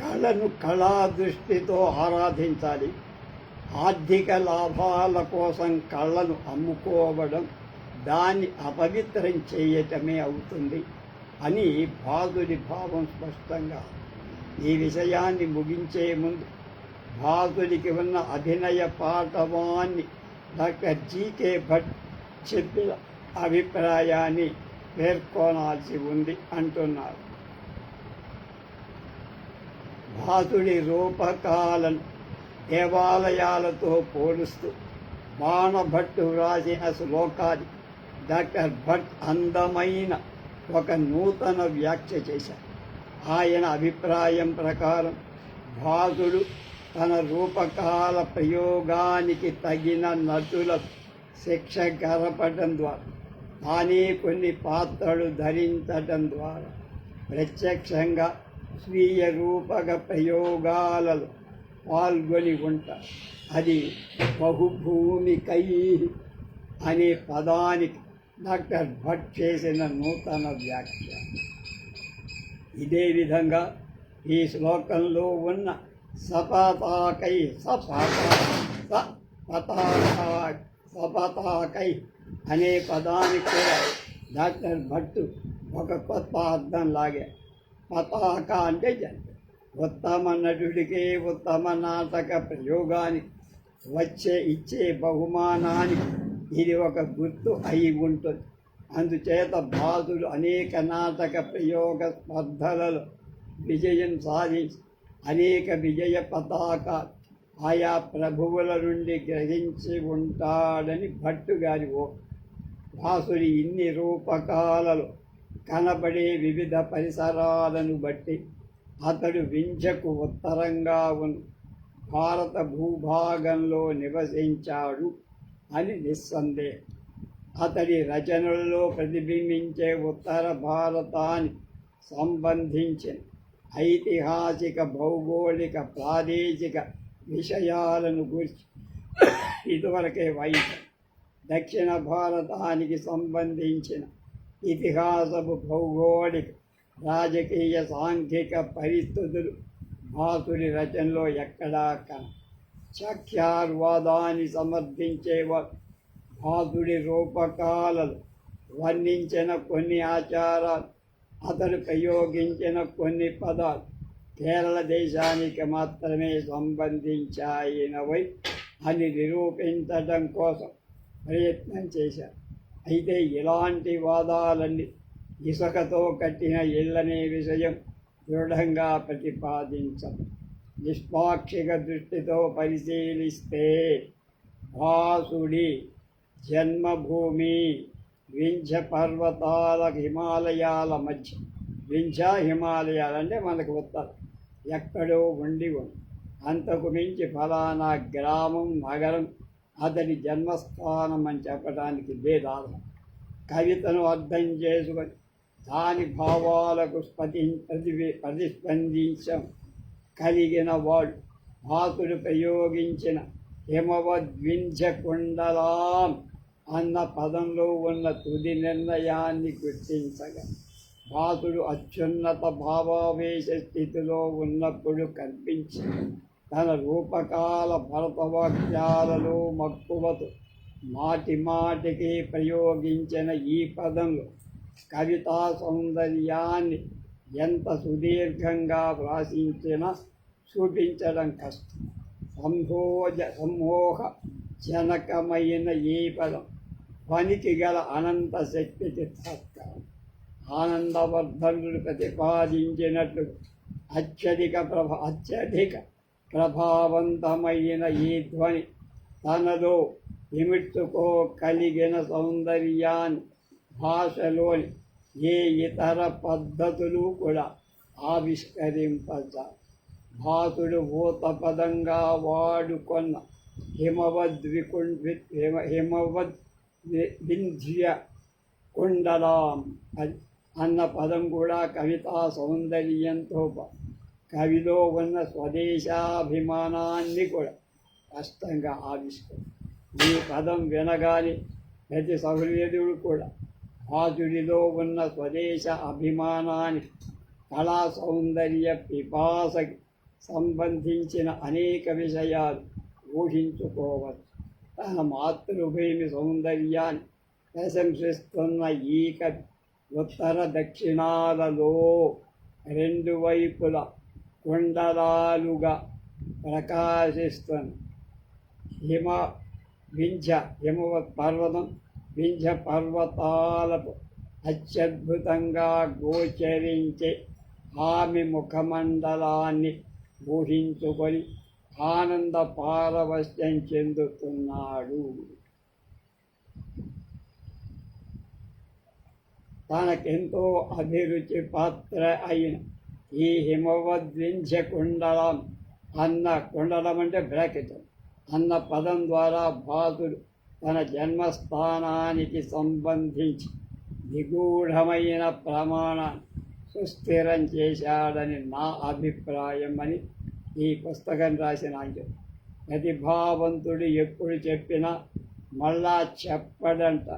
కళను కళా దృష్టితో ఆరాధించాలి. ఆర్థిక లాభాల కోసం కళ్ళను అమ్ముకోవడం దాన్ని అపవిత్రం చేయటమే అవుతుంది అని భాసుడి భావం స్పష్టంగా ఈ విషయాన్ని ముగించే ముందు భాసుడికి ఉన్న అభినయ పాఠవాన్ని డాక్టర్ జీకే భట్ చెప్పిన అభిప్రాయాన్ని పేర్కొనాల్సి ఉంది అంటున్నారు భాసుడి రూపకాలను దేవాలయాలతో పోలుస్తూ బాణభట్టు వ్రాసిన శ్లోకాది డాక్టర్ భట్ అందమైన ఒక నూతన వ్యాఖ్య చేశారు. ఆయన అభిప్రాయం ప్రకారం భాసుడు తన రూపకాల ప్రయోగానికి తగిన నటుల శిక్ష గరపడం ద్వారా తానే కొన్ని పాత్రలు ధరించడం ద్వారా ప్రత్యక్షంగా స్వీయ రూపక ప్రయోగాలలో పాల్గొని ఉంటారు అది బహుభూమికై అనే పదానికి డాక్టర్ భట్ చేసిన నూతన వ్యాఖ్య. ఇదే విధంగా ఈ శ్లోకంలో ఉన్న సపతాకై సపతా సపతాకై అనే పదానికి కూడా డాక్టర్ భట్టు ఒక కొత్త అర్థం లాగే పతాక అంటే జంట. ఉత్తమ నటుడికి ఉత్తమ నాటక ప్రయోగానికి వచ్చే ఇచ్చే బహుమానానికి ఇది ఒక గుర్తు అయి ఉంటుంది. అందుచేత బాధుడు అనేక నాటక ప్రయోగ స్పర్ధలలో విజయం సాధించి అనేక విజయ పతాక ఆయా ప్రభువుల నుండి గ్రహించి ఉంటాడని భట్టు గారి ఓ భాసుడి ఇన్ని రూపకాలలో కనబడే వివిధ పరిసరాలను బట్టి అతడు వింధ్యకు ఉత్తరంగా ఉన్న భారత భూభాగంలో నివసించాడు అని నిస్సందేహం. అతడి రచనలలో ప్రతిబింబించే ఉత్తర భారతానికి సంబంధించిన ఐతిహాసిక భౌగోళిక ప్రాదేశిక విషయాలను గురించి ఇదివరకే వైద్యం. దక్షిణ భారతానికి సంబంధించిన ఇతిహాసపు భౌగోళిక రాజకీయ సాంఘిక పరిస్థితులు భాసుడి రచనలో ఎక్కడా కన చఖ్యార్వాదాన్ని సమర్థించేవారు. భాసుడి రూపకాలలు వర్ణించిన కొన్ని ఆచారాలు అతడు ప్రయోగించిన కొన్ని పదాలు కేరళ దేశానికి మాత్రమే సంబంధించాయినవై అని నిరూపించడం కోసం ప్రయత్నం చేశారు. అయితే ఇలాంటి వాదాలన్నీ ఇసుకతో కట్టిన ఇళ్ళనే విషయం దృఢంగా ప్రతిపాదించం నిష్పాక్షిక దృష్టితో పరిశీలిస్తే భాసుడి జన్మభూమి వింధ్య పర్వతాల హిమాలయాల మధ్య వింధ్య హిమాలయాలు అంటే మనకు ఉత్తరం ఎక్కడో ఉండి ఉంది. అంతకు మించి ఫలానా గ్రామం నగరం అతని జన్మస్థానం అని చెప్పడానికి లేదాలు కవితను అర్థం చేసుకొని దాని భావాలకు స్పతి ప్రతివి ప్రతిస్పందించం. కలిగిన వాడు మాతుడు ప్రయోగించిన హిమవద్వింధ్య కుండలాం అన్న పదంలో ఉన్న తుది నిర్ణయాన్ని గుర్తించగా. భాసుడు అత్యున్నత భావావేశ స్థితిలో ఉన్నప్పుడు కనిపించి తన రూపకాల భరతవాక్యాలలో మక్కువతో మాటి మాటికి ప్రయోగించిన ఈ పదంలో కవితా సౌందర్యాన్ని ఎంత సుదీర్ఘంగా వ్రాసించినా చూపించడం కష్టం. సంభోజ సమ్మోహ జనకమైన ఈ పదం పనికి గల అనంత శక్తికి తత్కాలం. ఆనందవర్ధనుడు ప్రతిపాదించినట్లు అత్యధిక ప్రభ అత్యధిక ప్రభావంతమైన ఈ ధ్వని తనలో ఇమిడ్చుకో కలిగిన సౌందర్యాన్ని భాషలోని ఏ ఇతర పద్ధతులు కూడా ఆవిష్కరింపజ భాసుడు భూత పదంగా వాడుకొన్న హిమవద్వికుం హిమవద్ వింధ్య కుండలాం అన్న పదం కూడా కవితా సౌందర్యంతో కవిలో ఉన్న స్వదేశాభిమానాన్ని కూడా స్పష్టంగా ఆవిష్కరి ఈ పదం వినగానే ప్రతి సహృదయుడు కూడా భాసుడిలో ఉన్న స్వదేశ అభిమానానికి కళా సౌందర్య పిపాసకి సంబంధించిన అనేక విషయాలు ఊహించుకోవచ్చు. తన మాతృభూమి సౌందర్యాన్ని ప్రశంసిస్తున్న ఈ కవి ఉత్తర దక్షిణాలలో రెండు వైపుల కుండలాలుగా ప్రకాశిస్తున్న హిమ వింధ్య హిమవత్ పర్వతం వింధ్య పర్వతాలకు అత్యద్భుతంగా గోచరించే ఆమె ముఖమండలాన్ని ఊహించుకొని ఆనంద పారవశ్యం చెందుతున్నాడు. తనకెంతో అభిరుచి పాత్ర అయిన ఈ హిమవద్వింధ్య కుండలం అన్న కుండలం అంటే బ్రాకెట్. అన్న పదం ద్వారా బాధుడు తన జన్మస్థానానికి సంబంధించి నిగూఢమైన ప్రమాణాన్ని సుస్థిరం చేశాడని నా అభిప్రాయం అని ఈ పుస్తకం రాసిన ప్రతిభావంతుడు ఎప్పుడు చెప్పినా మళ్ళా చెప్పడంట.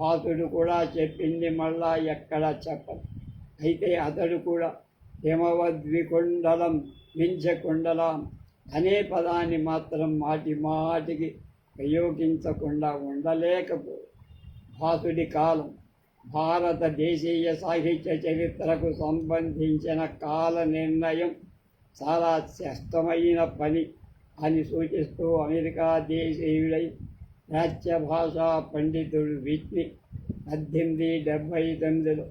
పాతుడు కూడా చెప్పింది మళ్ళా ఎక్కడ చెప్పడు అయితే అతడు కూడా హిమవద్వికుండలం మించకుండలం. అనే పదాన్ని మాత్రం మాటి మాటికి ప్రయోగించకుండా ఉండలేకపో భాసుడి కాలం. భారతదేశీయ సాహిత్య చరిత్రకు సంబంధించిన కాల నిర్ణయం చాలా శ్రేష్టమైన పని అని సూచిస్తూ అమెరికా దేశీయుడై ప్రాచ్య భాషా పండితుడు విట్ని పద్దెనిమిది డెబ్భై తొమ్మిదిలో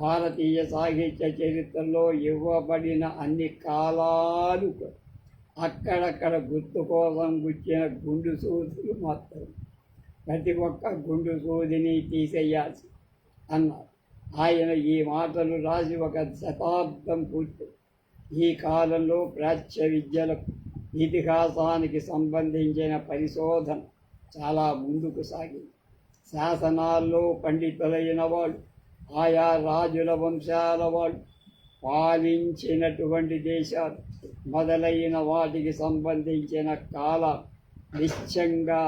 భారతీయ సాహిత్య చరిత్రలో ఇవ్వబడిన అన్ని కాలాలు అక్కడక్కడ గుర్తు కోసం గుచ్చిన గుండు సూదులు మాత్రం ప్రతి ఒక్క గుండు సూదిని తీసేయాల్సి అన్నారు. ఆయన ఈ మాటలు రాసి ఒక శతాబ్దం పూర్తి. ఈ కాలంలో ప్రాచ్య విద్యలకు ఇతిహాసానికి సంబంధించిన పరిశోధన చాలా ముందుకు సాగింది. శాసనాల్లో పండితులైన వాళ్ళు ఆయా రాజుల వంశాల వాళ్ళు పాలించినటువంటి దేశాలు మొదలైన వాటికి సంబంధించిన కాల నిశ్చయంగా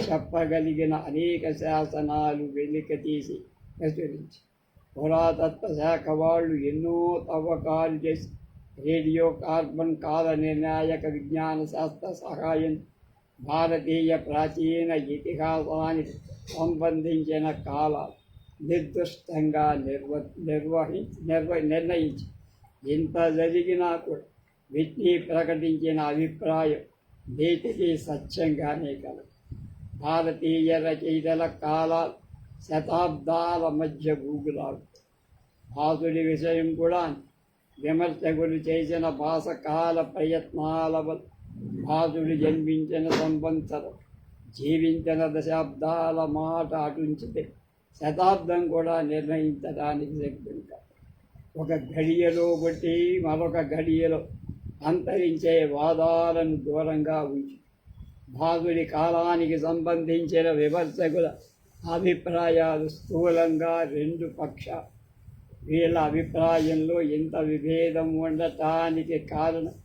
చెప్పగలిగిన అనేక శాసనాలు వెలిక తీసి ప్రచురించి పురాతత్వ శాఖ వాళ్ళు ఎన్నో తవ్వకాలు చేసి రేడియో కార్బన్ కాల నిర్ణాయక విజ్ఞాన శాస్త్ర సహాయం భారతీయ ప్రాచీన ఇతిహాసానికి సంబంధించిన కాల నిర్దిష్టంగా నిర్వ నిర్వహించి నిర్వ నిర్ణయించి ఇంత జరిగినా కూడా విట్నీ ప్రకటించిన అభిప్రాయం నేటికి సత్యంగానే కలదు. భారతీయ రచయితల కాల శతాబ్దాల మధ్య గూగులాడు భాసుడి విషయం కూడా విమర్శకులు చేసిన భాషకాల ప్రయత్నాల వల్ల భాసుడు జన్మించిన సంవత్సరం జీవించిన దశాబ్దాల మాట అటుంచితే శతాబ్దం కూడా నిర్ణయించడానికి శక్తి ఒక గడియలో బట్టి మరొక గడియలో అంతరించే వాదాలను దూరంగా ఉంచి భాగుడి కాలానికి సంబంధించిన విమర్శకుల అభిప్రాయాలు స్థూలంగా రెండు పక్ష. వీళ్ళ అభిప్రాయంలో ఇంత విభేదం ఉండటానికి కారణం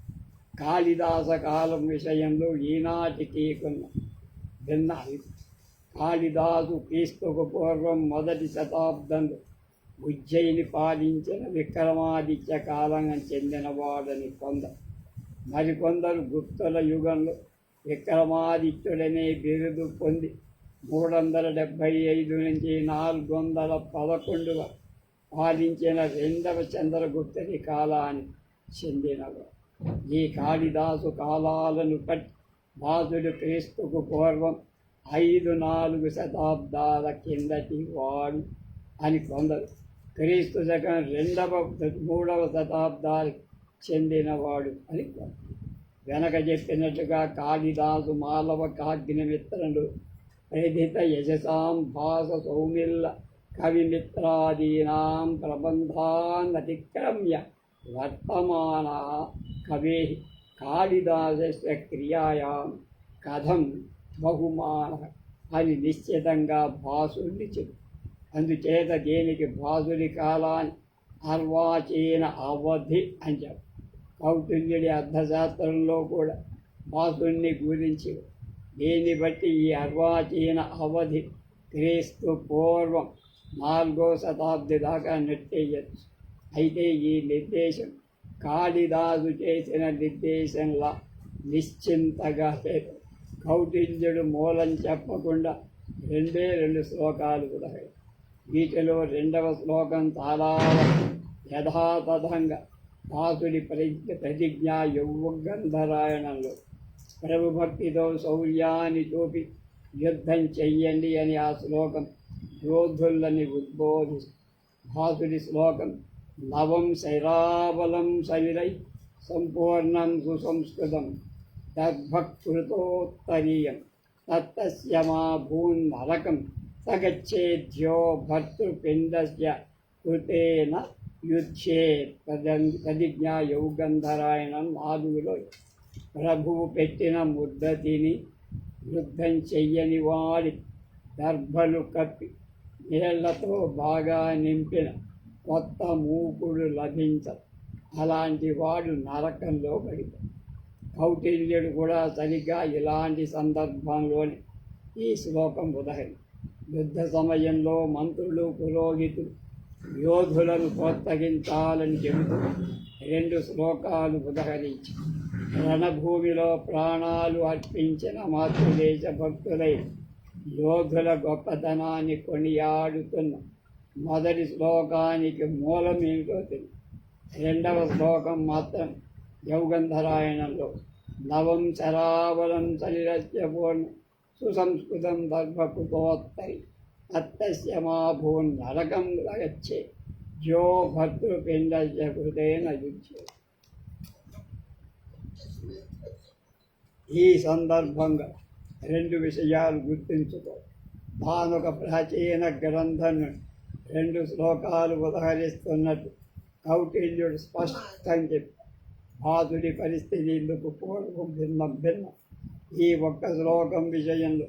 కాళిదాస కాలం విషయంలో ఈనాటికి కొన్న భిన్న అభిప్రాయం. కాళిదాసు క్రీస్తుకు పూర్వం మొదటి శతాబ్దంలో ఉజ్జయిని పాలించిన విక్రమాదిత్య కాలంగా చెందినవాడని కొందరు మరికొందరు గుప్తుల యుగంలో విక్రమాదిత్యుడనే బిరుదు పొంది మూడు వందల డెబ్భై ఐదు నుంచి నాలుగు వందల పదకొండు పాలించిన రెండవ చంద్రగుప్తుని కాలానికి చెందినవాడు. ఈ కాళిదాసు కాలాలను బట్టి బాధుడు క్రీస్తుకు పూర్వం ఐదు నాలుగు శతాబ్దాల కిందటి వాడు అని కొందరు. క్రీస్తు శకం రెండవ మూడవ శతాబ్దానికి చెందినవాడు అని కొందరు. వెనక చెప్పినట్టుగా కాళిదాసు మాలవ కాగ్నిమిత్రుడు ప్రధిత యశసాం భాస సౌమిల్ల కవిమిత్రాదీనాం ప్రబంధాన్నతిక్రమ్య వర్తమాన కవే కాళిదాసస్య క్రియాయాం కథం. బహుమాన అని నిశ్చితంగా భాసుడిని చెప్పు. అందుచేత దేనికి భాసుడి కాలాన్ని అర్వాచీన అవధి అని చెప్పు. కౌటిల్యుడి అర్థశాస్త్రంలో కూడా భాసుడిని గురించి దీన్ని బట్టి ఈ అర్వాచీన అవధి క్రీస్తు పూర్వం నాలుగో శతాబ్ది దాకా నెట్టేయచ్చు అయితే ఈ నిర్దేశం కాళిదాసు చేసిన నిర్దేశంలా నిశ్చింతగా లేదు. కౌటిల్యుడు మూలం చెప్పకుండా రెండే రెండు శ్లోకాలు కూడా వీటిలో రెండవ శ్లోకం చాలా యథాతథంగా దాసుడి ప్రతి ప్రతిజ్ఞ యౌగంధరాయణంలో. ప్రభుభక్తితో శౌర్యాన్ని చూపి యుద్ధం చెయ్యండి అని ఆ శ్లోకం యోధులని ఉద్బోధిస్తూ భాసుడి శ్లోకం నవం శైరాబలం సవిరై సంపూర్ణం సుసంస్కృతం. దగ్భకృతోత్తరీయం తత్తస్య మా భూన్నరకం సగచ్చేద్యో భర్తృపిండస్య కృతేన యుద్ధే ప్రతిజ్ఞ యౌగంధరాయణం నాలుగులో ప్రభువు పెట్టిన ముద్ద తిని యుద్ధం చెయ్యని వాడి దర్భలు కప్పి నీళ్ళతో బాగా నింపిన కొత్త మూకుడు లభించదు అలాంటి వాడు నరకంలో పడిపోయి కౌటిల్యుడు కూడా సరిగ్గా ఇలాంటి సందర్భంలోనే ఈ శ్లోకం ఉదహరి యుద్ధ సమయంలో మంత్రులు పురోహితులు యోధులను ప్రోత్సహించాలని చెబుతూ రెండు శ్లోకాలు ఉదహరించి రణభూమిలో ప్రాణాలు అర్పించిన మాతృదేశ భక్తులై యోధుల గొప్పతనాన్ని కొనియాడుతున్న మొదటి శ్లోకానికి మూలం తెలుసు రెండవ శ్లోకం మాత్రం యౌగంధరాయణంలో నవం శరావరం శరీరస్య సుసంస్కృతం దర్భకృతోత్తరి అత్తస్య మా భూన్ నరకం గచ్చే జో భర్తృపిండస్య కృతేన యుజ్యే. ఈ సందర్భంగా రెండు విషయాలు గుర్తించుకో. తానొక ప్రాచీన గ్రంథం రెండు శ్లోకాలు ఉదహరిస్తున్నట్టు కౌటిల్యుడు స్పష్టం చెప్పి బాధుడి పరిస్థితి ఇందుకు పూర్వం భిన్నం భిన్నం ఈ ఒక్క శ్లోకం విషయంలో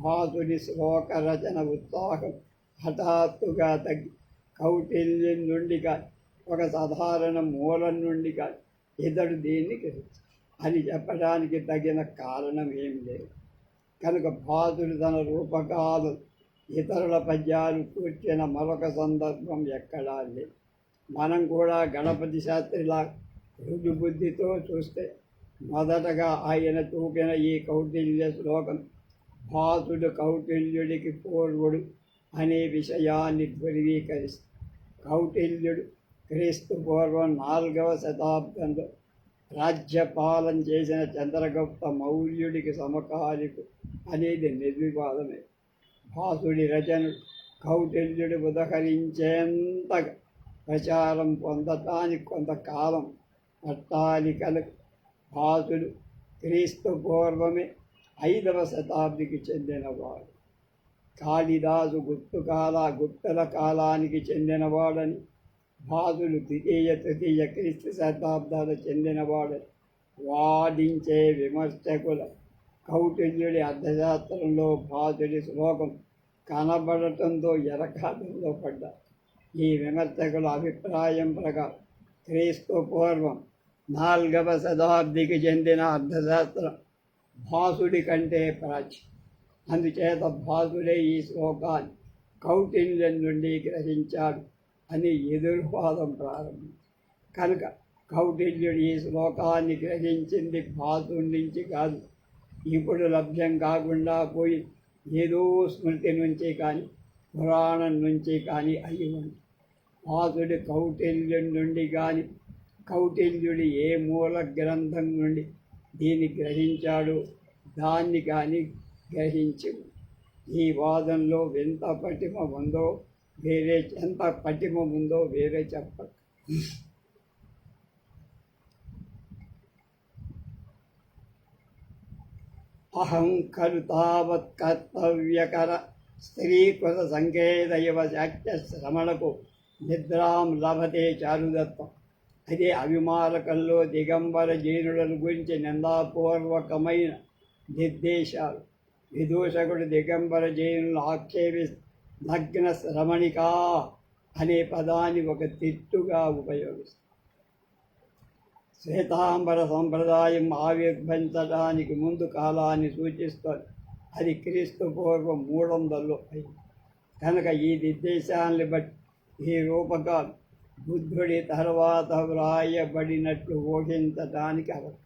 బాధుడి శ్లోక రచన ఉత్సాహం హఠాత్తుగా తగ్గి కౌటిల్యం నుండి కాదు ఒక సాధారణ మూలం నుండి కాదు ఇతడు దీన్ని గ్రహించి అని చెప్పడానికి తగిన కారణం ఏమి లేదు. కనుక బాధుడు తన రూపకాలు ఇతరుల పద్యాలు కూర్చిన మరొక సందర్భం ఎక్కడా లేదు. మనం కూడా గణపతి శాస్త్రిలా రుజు బుద్ధితో చూస్తే మొదటగా ఆయన చూపిన ఈ కౌటిల్య శ్లోకం భాసుడు కౌటిల్యుడికి పూర్వుడు అనే విషయాన్ని ధృవీకరిస్తుంది కౌటిల్యుడు క్రీస్తు పూర్వం నాలుగవ శతాబ్దంలో రాజ్యపాలన చేసిన చంద్రగుప్త మౌర్యుడికి సమకాలికు అనేది నిర్వివాదమే. భాసుడి రచనలు కౌటిల్యుడు ఉదహరించేంతగా ప్రచారం పొందటానికి కొంతకాలం పట్టాలికలకు భాసుడు క్రీస్తు పూర్వమే ఐదవ శతాబ్దికి చెందినవాడు. కాళిదాసు గుప్తు కాల గుప్తల కాలానికి చెందినవాడని భాసుడు ద్వితీయ తృతీయ క్రీస్తు శతాబ్దాలు చెందినవాడని వాదించే విమర్శకుల కౌటిల్యుడి అర్థశాస్త్రంలో భాసుడి శ్లోకం కనబడటంతో ఎరకాటంలో పడ్డారు ఈ విమర్శకుల అభిప్రాయం ప్రకారం క్రీస్తు పూర్వం. నాల్గవ శతాబ్దికి చెందిన అర్థశాస్త్రం భాసుడి కంటే ప్రాచీన. అందుచేత భాసుడే ఈ శ్లోకాన్ని కౌటిల్యం నుండి గ్రహించాడు అని ఎదుర్వాదం ప్రారంభించింది కనుక కౌటిల్యుడు ఈ శ్లోకాన్ని గ్రహించింది భాసుడి నుంచి కాదు. ఇప్పుడు లభ్యం కాకుండా పోయి ఏదో స్మృతి నుంచి కానీ పురాణం నుంచి కానీ అయ్యి ఉంది. భాసుడి కౌటిల్యుడి నుండి కానీ కౌటిల్యుడి ఏ మూల గ్రంథం నుండి దీన్ని గ్రహించాడు? దాన్ని కానీ గ్రహించి. ఈ వాదంలో ఎంత పటిమ ఉందో వేరే ఎంత పటిమ ఉందో వేరే చెప్పక. అహం ఖలు తావత్ కర్తవ్యకర స్త్రీకృత సంకేతయవ శాక్య శ్రమణకు నిద్రాం లభతే చారుదత్వం. అదే అభిమాలకల్లో దిగంబర జీనులను గురించి నిందాపూర్వకమైన నిర్దేశాలు. విదూషకుడు దిగంబర జైనులను ఆక్షేపి నగ్న రమణికా అనే పదాన్ని ఒక తిట్టుగా ఉపయోగిస్తారు శ్వేతాంబర సంప్రదాయం ఆవిర్భవించడానికి ముందు కాలాన్ని సూచిస్తుంది అది క్రీస్తు పూర్వం మూడు వందల్లో అయింది. కనుక ఈ నిర్దేశాన్ని బట్టి ఈ రూపక బుద్ధుడి తర్వాత వ్రాయబడినట్లు ఊహించటానికి అవసరం.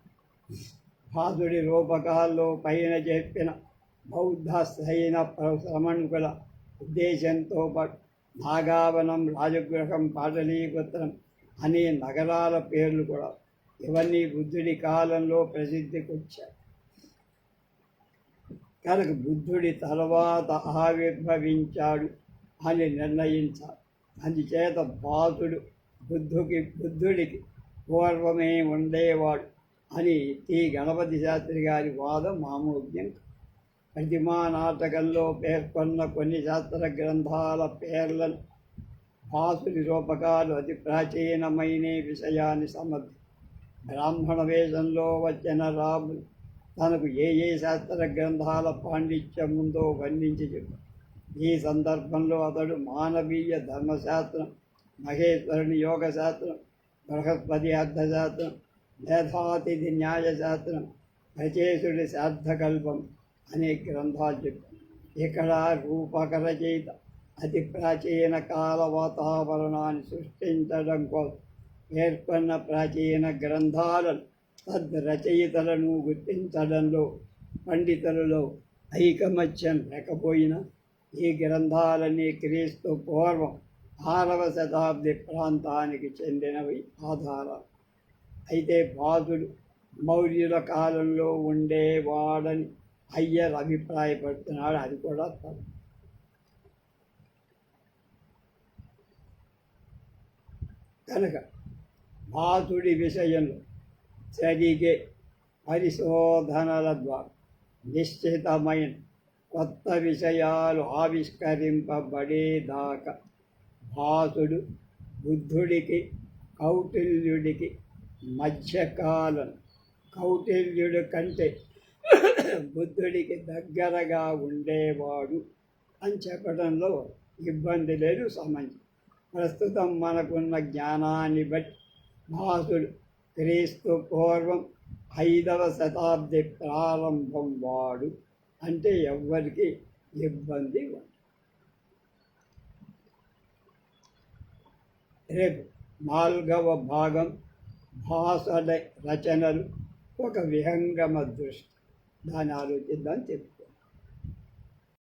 భాసుడి రూపకాల్లో పైన చెప్పిన బౌద్ధ సైన శ్రమణుకుల ఉద్దేశంతో పాటు నాగావనం రాజగృహం పాటలీపుత్రం అనే నగరాల పేర్లు కూడా ఇవన్నీ బుద్ధుడి కాలంలో ప్రసిద్ధికి వచ్చాయి. కనుక బుద్ధుడి తర్వాత ఆవిర్భవించాడు అని నిర్ణయించాలి. అందుచేత బాధుడు బుద్ధుకి బుద్ధుడికి పూర్వమే ఉండేవాడు అని టి. గణపతి శాస్త్రి గారి వాదం మామూల్యం ప్రతిమా నాటకంలో పేర్కొన్న కొన్ని శాస్త్ర గ్రంథాల పేర్లను భాసుడి రూపకాలు అతి ప్రాచీనమైన విషయాన్ని సమర్థి బ్రాహ్మణ వేషంలో వచ్చిన రాముడు తనకు ఏ ఏ శాస్త్ర గ్రంథాల పాండిత్యం ఉందో వర్ణించి చెప్పారు ఈ సందర్భంలో అతడు మానవీయ ధర్మశాస్త్రం మహేశ్వరుని యోగశాస్త్రం బృహస్పతి అర్థశాస్త్రం మేధాతిథి న్యాయశాస్త్రం రచేసుడి శార్థకల్పం అనే గ్రంథాలు చెప్పారు ఇక్కడ రూపకరచయిత అతి ప్రాచీన కాల వాతావరణాన్ని సృష్టించడం కోసం పేర్కొన్న ప్రాచీన గ్రంథాలను తద్రచయితలను గుర్తించడంలో పండితులలో ఐకమత్యం లేకపోయినా ఈ గ్రంథాలన్నీ క్రీస్తు పూర్వం ఆరవ శతాబ్ది ప్రాంతానికి చెందినవి. ఆధారాలు అయితే బాధుడు మౌర్యుల కాలంలో ఉండేవాడని అయ్యర్ అభిప్రాయపడుతున్నాడు. అది కూడా తప్పు. కనుక బాధుడి విషయంలో సరిగే పరిశోధనల ద్వారా నిశ్చితమైన కొత్త విషయాలు ఆవిష్కరింపబడేదాకా భాసుడు బుద్ధుడికి కౌటిల్యుడికి మధ్యకాలం. కౌటిల్యుడు కంటే బుద్ధుడికి దగ్గరగా ఉండేవాడు అని చెప్పడంలో ఇబ్బంది లేదు సమంజసం ప్రస్తుతం మనకున్న జ్ఞానాన్ని బట్టి భాసుడు క్రీస్తు పూర్వం ఐదవ శతాబ్ది ప్రారంభం వాడు. అంటే ఎవ్వరికి ఇబ్బంది ఉండదు. రేపు నాలుగవ భాగం భాషల రచనలు ఒక విహంగమ దృష్టి. దాన్ని ఆలోచిద్దాం చెప్పి